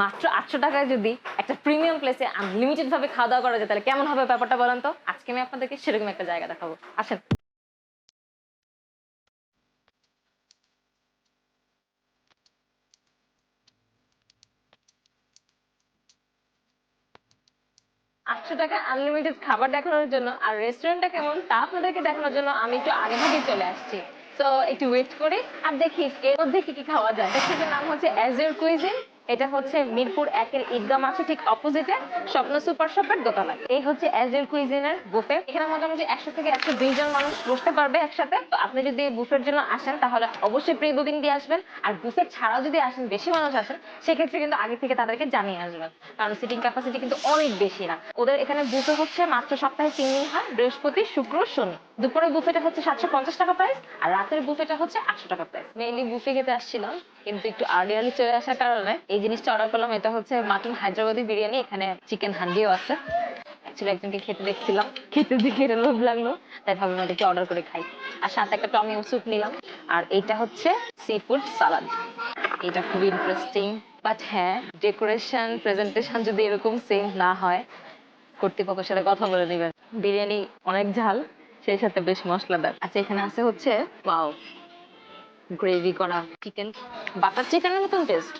মাত্র আটশো টাকায় যদি একটা প্রিমিয়াম প্লেসে আনলিমিটেড ভাবে খাওয়া দাওয়া করা যায়, তাহলে কেমন হবে ব্যাপারটা বলেন তো? আজকে আমি আপনাদেরকে সেরকম একটা জায়গা দেখাবো। আসেন। আটশো টাকা আনলিমিটেড খাবার দেখানোর জন্য আর রেস্টুরেন্টটা কেমন, তা আপনাদেরকে দেখানোর জন্য আমি একটু আগে ভাগে চলে আসছি। তো একটু ওয়েট করি আর দেখি, এর মধ্যে কি কি খাওয়া যায়। রেস্টুরেন্টের নাম হচ্ছে অ্যাজের কুইজিন এটা হচ্ছে মিরপুর একের ঈদগাহ মাঠে ঠিক অপোজিটে স্বপ্ন সুপার শপের দোতলায়। এই হচ্ছে অ্যাজের কুইজিনের বুফে এখানে মোটামুটি একশো থেকে একশো বিশ জন মানুষ বসতে পারবে একসাথে। তো আপনি যদি বুফের জন্য আসেন, তাহলে অবশ্যই প্রি বুকিং দিয়ে আসবেন। আর বুফে ছাড়াও যদি আসেন, বেশি মানুষ আসেন, সেক্ষেত্রে কিন্তু আগে থেকে তাদেরকে জানিয়ে আসবেন। কারণ সিটিং ক্যাপাসিটি কিন্তু অনেক বেশি না। ওদের এখানে বুফে হচ্ছে মাত্র সপ্তাহে তিন দিন হয়, বৃহস্পতি, শুক্র, শনি। দুপুরের বুফেটা হচ্ছে সাতশো পঞ্চাশ টাকা প্রাইস আর রাতের বুফেটা হচ্ছে আটশো টাকা প্রাইস মেইনলি বুফে খেতে আসছিলাম। কিন্তু একটু আর্লি আর্লি চলে আসার কারণে এই জিনিসটা অর্ডার করলাম। এটা হচ্ছে মাটন হায়দ্রাবাদি বিরিয়ানি, এখানে চিকেন হান্ডিও আছে। ছিল একজনকে খেতে দেখছিলাম। খেতে দেখে এটা লোভ লাগল। তাই ভাবলাম এটাকে অর্ডার করে খাই। আর সাথে একটা টমিও স্যুপ নিলাম। আর এটা হচ্ছে সি ফুড সালাদ এটা খুবই ইন্টারেস্টিং বাট হ্যাঁ ডেকোরেশন প্রেজেন্টেশন যদি এরকম সেম না হয়, কর্তৃপক্ষের সাথে কথা বলে নেবেন। বিরিয়ানি অনেক ঝাল, সেই সাথে বেশ মশলাদার। আচ্ছা এখানে আছে হচ্ছে পাও গ্রেভি করা চিকেন বাটার চিকেনের মতন টেস্ট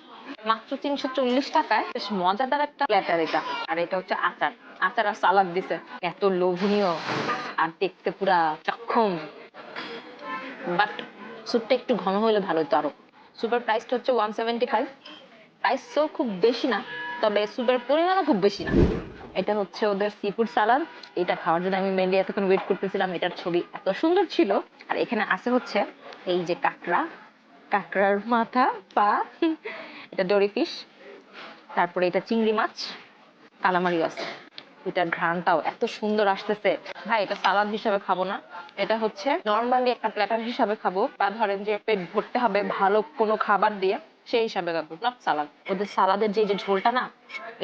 মাত্র তিনশো চল্লিশ টাকায়, বেশ মজাদার একটা প্ল্যাটার এটা। আর এটা হচ্ছে আচার। আচার আর সালাদ দিছে। এত লোভনীয়। আর দেখতে পুরা চক্ষম বাট স্যুপটা একটু ঘন হলে ভালো হতো আরও। স্যুপের প্রাইসটা হচ্ছে ওয়ান সেভেন্টি ফাইভ প্রাইস তো খুব বেশি না। তবে স্যুপের পরিমাণও খুব বেশি না। এটা হচ্ছে ওদের সি ফুড সালাদ এটা খাওয়ার জন্য আমি মেনলি এতক্ষণ ওয়েট করতেছিলাম। এটার ছবি এত সুন্দর ছিল। আর এখানে আছে হচ্ছে এই যে কাঁকড়া, কাঁকড়ার মাথা, পা, এটা ডরি ফিশ তারপরে এটা চিংড়ি মাছ, কালামারি আছে। এটার ঘ্রাণটাও এত সুন্দর আসতেছে। ভাই, এটা সালাদ হিসাবে খাব না। এটা হচ্ছে নর্মালি একটা প্ল্যাটার হিসাবে খাব। বা ধরেন যে পেট ভরতে হবে ভালো কোনো খাবার দিয়ে, সেই হিসাবে খাব। Not salad. ওদের সালাদের যে যে ঝোলটা না,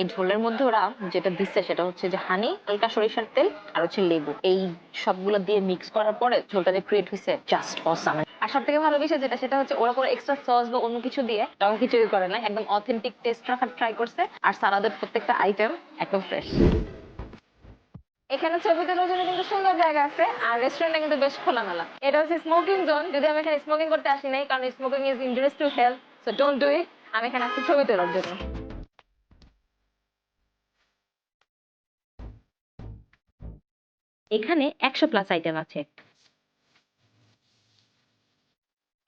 এই ঝোলের মধ্যে ওরা যেটা দিচ্ছে সেটা হচ্ছে যে হানি হালকা সরিষার তেল আর হচ্ছে লেবু। এই সবগুলো দিয়ে মিক্স করার পরে ঝোলটা যে ক্রিয়েট হয়েছে জাস্ট অসাম আর সব থেকে ভালো বিষয় যেটা, সেটা হচ্ছে ওরা কোনো এক্সট্রা সস বা অন্য কিছু দিয়ে রং কিছুই করে না, একদম অথেন্টিক টেস্ট রাখার ট্রাই করছে, আর সালাদের প্রত্যেকটা আইটেম একদম ফ্রেশ এখানে ছবি তোলার জন্য কিন্তু সুন্দর জায়গা আছে, আর রেস্টুরেন্টটা কিন্তু বেশ খোলামেলা। এটা হচ্ছে স্মোকিং জোন যদি আমি এখানে স্মোকিং করতে আসি নাই, কারণ smoking is injurious to health so don't do it আমি এখানে আসছি ছবি তোলার জন্য। এখানে একশো প্লাস আইটেম আছে।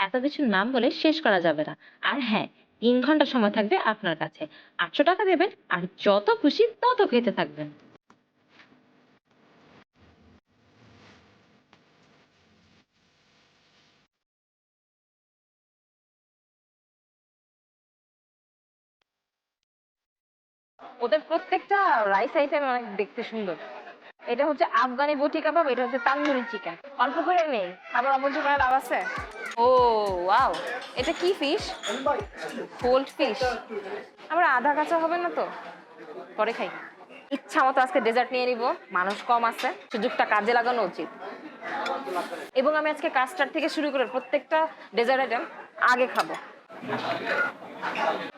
এত কিছুর নাম বলে শেষ করা যাবে না। আর হ্যাঁ তিন ঘণ্টা সময় থাকবে আপনার কাছে। আটশো টাকা দেবেন, আর যত খুশি তত খেতে থাকবেন। ওদের প্রত্যেকটা রাইস আইটেম অনেক দেখতে সুন্দর। এটা হচ্ছে আফগানি বটি কাবাব, এটা হচ্ছে তান্দুরি চিকেন অল্প করে নেই। আবার অবশ্য করে লাভ আছে? ওয়াও। এটা কি ফিশ কোল্ড ফিশ আবার আধা কাঁচা হবে না তো? পরে খাই। ইচ্ছা মতো আজকে ডেজার্ট নিয়ে নিব। মানুষ কম আছে। সুযোগটা কাজে লাগানো উচিত। এবং আমি আজকে কাস্টার্ড থেকে শুরু করে প্রত্যেকটা ডেজার্ট আইটেম আগে খাব।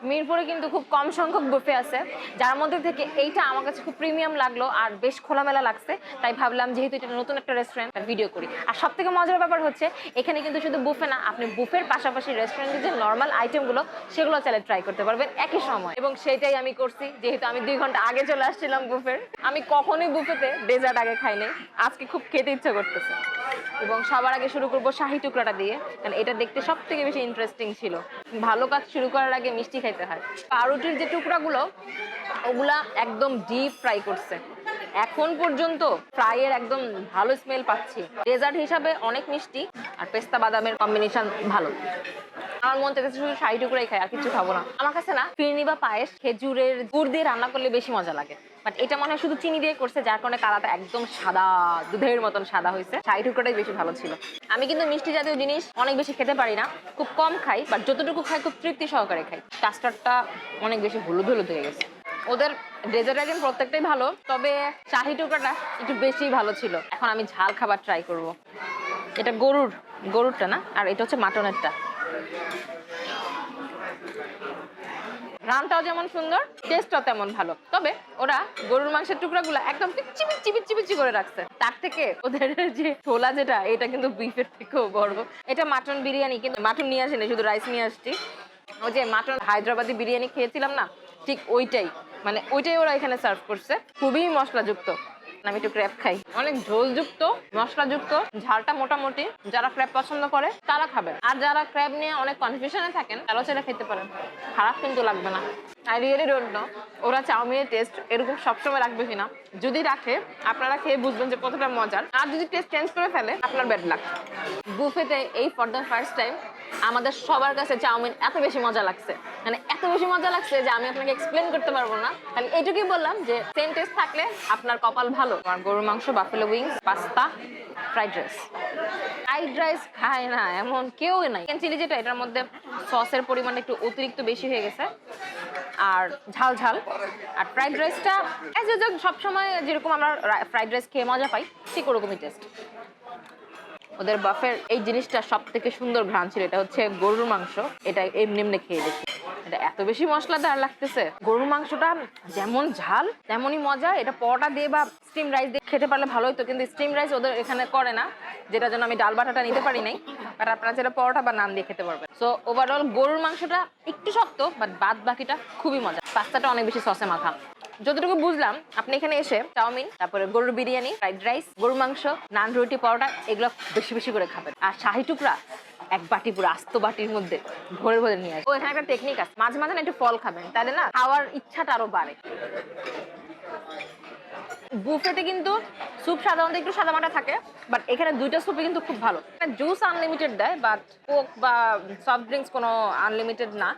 মিরপুরে কিন্তু খুব কম সংখ্যক বুফে আছে। যার মধ্যে থেকে এইটা আমার কাছে খুব প্রিমিয়াম লাগল আর বেশ খোলামেলা লাগছে। তাই ভাবলাম যেহেতু এটা নতুন একটা রেস্টুরেন্ট ভিডিও করি। আর সব থেকে মজার ব্যাপার হচ্ছে, এখানে কিন্তু শুধু বুফে না, আপনি বুফের পাশাপাশি রেস্টুরেন্টের যে নর্মাল আইটেমগুলো সেগুলো চাইলে ট্রাই করতে পারবেন একই সময়। এবং সেটাই আমি করছি, যেহেতু আমি দুই ঘণ্টা আগে চলে আসছিলাম বুফের আমি কখনোই বুফেতে ডেজার্ট আগে খাই নাই। আজকে খুব খেতে ইচ্ছে করতেছে। এবং সবার আগে শুরু করব শাহি টুকরাটা দিয়ে, কারণ এটা দেখতে সব থেকে বেশি ইন্টারেস্টিং ছিল। ভালো কাজ শুরু করার আগে মিষ্টি খাইতে হয়। পাউরুটির যে টুকরাগুলো, ওগুলা একদম ডিপ ফ্রাই করছে। এখন পর্যন্ত ফ্রাইয়ের একদম ভালো স্মেল পাচ্ছি। ডেজার্ট হিসাবে অনেক মিষ্টি আর পেস্তা বাদামের কম্বিনেশন ভালো। আমার মন চাইছে শুধু শাহি টুকরাই খাই, আর কিছু খাব না। আমার কাছে না, ফিরনি বা পায়েস, খেজুরের গুড় দিয়ে রান্না করলে বেশি মজা লাগে। বাট এটা মনে হয় শুধু চিনি দিয়ে করছে, যার কারণে কালারটা একদম সাদা, দুধের মতন সাদা হয়েছে। শাহি টুকরাটাই বেশি ভালো ছিল। আমি কিন্তু মিষ্টি জাতীয় জিনিস অনেক বেশি খেতে পারি না, খুব কম খাই বাট যতটুকু খাই খুব তৃপ্তি সহকারে খাই। কাস্টার্ডটা অনেক বেশি হলুদ হলুদ হয়ে গেছে। ওদের ডেজার্ট আইটেম প্রত্যেকটাই ভালো, তবে শাহি টুকরাটা একটু বেশি ভালো ছিল। এখন আমি ঝাল খাবার ট্রাই করব। এটা গরুর, গরুরটা না? আর এটা হচ্ছে মাটনেরটা। রানটাও যেমন সুন্দর টেস্টটাও তেমন ভালো। তবে ওরা গরুর মাংসের টুকরাগুলো একদম করে রাখছে। তার থেকে ওদের যে ছোলা যেটা, এটা কিন্তু বিফের থেকেও বড়। এটা মাটন বিরিয়ানি, কিন্তু মাটন নিয়ে আসেনি, শুধু রাইস নিয়ে আসছি। ওই যে মাটন হায়দ্রাবাদি বিরিয়ানি খেয়েছিলাম না, ঠিক ওইটাই। মানে ওইটাই ওরা এখানে সার্ভ করছে। খুবই মশলাযুক্ত। আমি একটু ক্র্যাব খাই। অনেক ঝোলযুক্ত, মশলাযুক্ত, ঝালটা মোটামুটি যারা ক্র্যাব পছন্দ করে, তারা খাবে। আর যারা ক্র্যাব নিয়ে অনেক কনফিউশনে থাকেন, তারাও সেটা খেতে পারেন। খারাপ কিন্তু লাগবে না। আই রিয়েলি ডোন্ট নো ওরা চাউমিনের টেস্ট এরকম সবসময় রাখবে কিনা। যদি রাখে, আপনারা খেয়ে বুঝবেন যে কতটা মজার। আর যদি টেস্ট চেঞ্জ করে ফেলে, আপনার ব্যাড লাগ বুফেতে এই ফর দ্য ফার্স্ট টাইম আমাদের সবার কাছে চাউমিন এত বেশি মজা লাগছে। মানে এত বেশি মজা লাগছে যে আমি আপনাকে এক্সপ্লেন করতে পারব না। খালি এইটুকুই বললাম যে সেম টেস্ট থাকলে আপনার কপাল ভালো। আমার গরুর মাংস buffalo wings pasta fried rice fried rice খায় না, এমন কেউ নাই। চিকেন চিলি যেটা, এটার মধ্যে সসের পরিমাণ একটু অতিরিক্ত বেশি হয়ে গেছে। আর ঝাল ঝাল। আর ফ্রাইড রাইসটা সবসময় যেরকম আমরা ফ্রাইড রাইস খেয়ে মজা পাই, ঠিক ওরকমই টেস্ট ওদের বাফের এই জিনিসটা সব থেকে সুন্দর ঘ্রাণ ছিল, এটা হচ্ছে গরুর মাংস। এটা এমনি এমনি খেয়ে দেখি। এটা এত বেশি মশলাদার লাগতেছে। গরুর মাংসটা যেমন ঝাল, তেমনই মজা। এটা পরোটা দিয়ে বা স্টিম রাইস দিয়ে খেতে পারলে ভালো হতো কিন্তু স্টিম রাইস ওদের এখানে করে না, যেটার জন্য আমি ডাল বাটাটা নিতে পারি নাই। আর আপনারা যেটা পরোটা বা নান দিয়ে খেতে পারবেন। সো ওভারঅল গরুর মাংসটা একটু শক্ত বাট বাদ বাকিটা খুবই মজা। পাস্তাটা অনেক বেশি সসে মাখা। যতটুকু বুঝলাম, আপনি এখানে এসে চাউমিন, তারপরে গরুর বিরিয়ানি, ফ্রাইড রাইস, গরুর মাংস, নান, রুটি, পরোটা, এগুলো বেশি বেশি করে খাবেন। আর শাহি টুকরা, এক বাটি পুরো আস্ত বাটির মধ্যে ভরে ভরে নিয়ে আসবে। ও, এখানে একটা টেকনিক আছে। মাঝে মাঝে না একটু ফল খাবেন, তাহলে না খাওয়ার ইচ্ছাটা আরও বাড়ে। বুফেতে কিন্তু স্যুপ সাধারণত একটু সাদামাটা থাকে বাট এখানে দুইটা স্যুপই কিন্তু খুব ভালো। জুস আনলিমিটেড দেয় বাট কোক বা সফট ড্রিঙ্কস কোনো আনলিমিটেড না।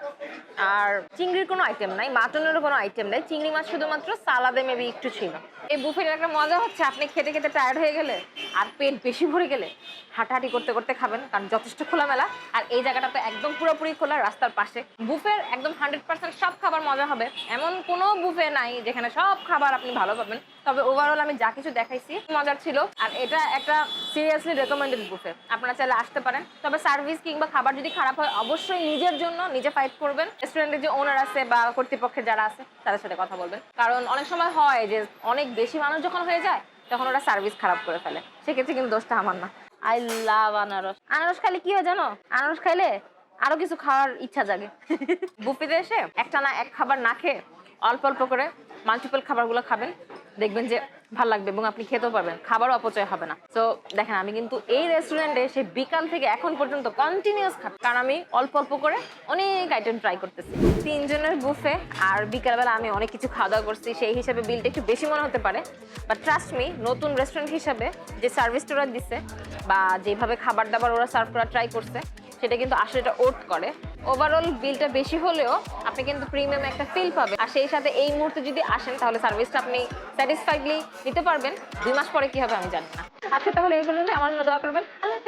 আর চিংড়ির কোনো আইটেম নাই মাটনেরও কোনো আইটেম নেই, চিংড়ি মাছ শুধুমাত্র সালাদে মেবি একটু ছিল। এই বুফের একটা মজা হচ্ছে, আপনি খেতে খেতে টায়ার্ড হয়ে গেলে আর পেট বেশি ভরে গেলে হাঁটাহাঁটি করতে করতে খাবেন, কারণ যথেষ্ট খোলামেলা। আর এই জায়গাটা তো একদম পুরোপুরি খোলা, রাস্তার পাশে। বুফের একদম হান্ড্রেড পার্সেন্ট সব খাবার মজা হবে। এমন কোনো বুফে নাই যেখানে সব খাবার আপনি ভালো পাবেন। তবে ওভারঅল আমি যা কিছু দেখাইছি মজার ছিল। আর এটা একটা সিরিয়াসলি রেকমেন্ডেড বুফে আপনারা চাইলে আসতে পারেন। তবে সার্ভিস কিংবা খাবার যদি খারাপ হয় অবশ্যই নিজের জন্য নিজে ফাইট করবেন। রেস্টুরেন্টের যে ওনার আছে বা কর্তৃপক্ষের যারা আছে তাদের সাথে কথা বলবেন। কারণ অনেক সময় হয় যে অনেক বেশি মানুষ যখন হয়ে যায় তখন ওরা সার্ভিস খারাপ করে ফেলে। সেক্ষেত্রে কিন্তু দোষটা আমার না। আই লাভ আনারস। আনারস খাইলে কি হয় জানো? আনারস খাইলে আরও কিছু খাওয়ার ইচ্ছা জাগে। বুফিতে এসে একটা না এক খাবার না খেয়ে অল্প অল্প করে মাল্টিপল খাবারগুলো খাবেন। দেখবেন যে ভালো লাগবে এবং আপনি খেতেও পারবেন, খাবারও অপচয় হবে না। তো দেখেন, আমি কিন্তু এই রেস্টুরেন্টে সে বিকাল থেকে এখন পর্যন্ত কন্টিনিউস খাচ্ছি কারণ আমি অল্প অল্প করে অনেক আইটেম ট্রাই করতেছি। তিনজনের বুফে আর বিকালবেলা আমি অনেক কিছু খাওয়া দাওয়া করছি, সেই হিসাবে বিলটা একটু বেশি মনে হতে পারে। বাট ট্রাস্ট মি নতুন রেস্টুরেন্ট হিসাবে যে সার্ভিসটা ওরা দিচ্ছে বা যেভাবে খাবার দাবার ওরা সার্ভ করা ট্রাই করছে সেটা কিন্তু আসলে এটা ওট করে। ওভারঅল বিলটা বেশি হলেও আপনি কিন্তু প্রিমিয়াম একটা ফিল পাবেন। আর সেই সাথে এই মুহূর্তে যদি আসেন, তাহলে সার্ভিসটা আপনি স্যাটিসফাইডলি নিতে পারবেন। দুই মাস পরে কি হবে আমি জানি না। আচ্ছা তাহলে পর্যন্ত আমার জন্য দোয়া করবেন। আল্লাহ